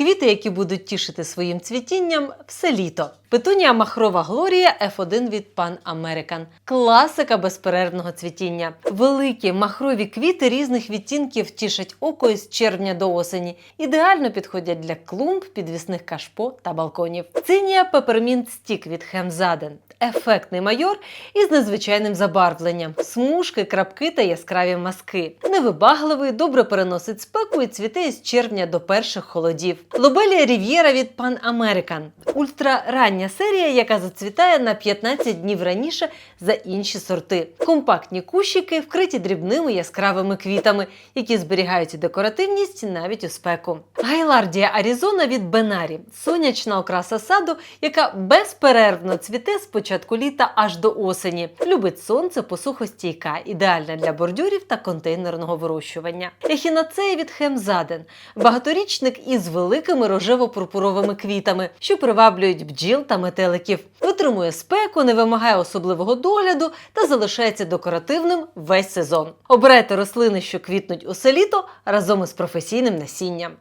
Квіти, які будуть тішити своїм цвітінням все літо. Петунія махрова Глорія F1 від Pan American. Класика безперервного цвітіння. Великі махрові квіти різних відтінків тішать око із червня до осені. Ідеально підходять для клумб, підвісних кашпо та балконів. Цинія Пепермінт Стік від Хемзаден. Ефектний майор із незвичайним забарвленням, смужки, крапки та яскраві маски. Невибагливий, добре переносить спеку і цвіте із червня до перших холодів. Лобелія Рів'єра від Pan American. Ультрарання серія, яка зацвітає на 15 днів раніше за інші сорти. Компактні кущики вкриті дрібними яскравими квітами, які зберігають декоративність навіть у спеку. Гайлардія Арізона від Бенарі сонячна окраса саду, яка безперервно цвіте з початку літа аж до осені. Любить сонце, посухостійка, ідеальна для бордюрів та контейнерного вирощування. Ехінацея від Хемзаден багаторічник із великими рожево-пурпуровими квітами, що приваблюють бджіл та метеликів. Витримує спеку, не вимагає особливого догляду та залишається декоративним весь сезон. Обирайте рослини, що квітнуть усе літо разом із професійним насінням.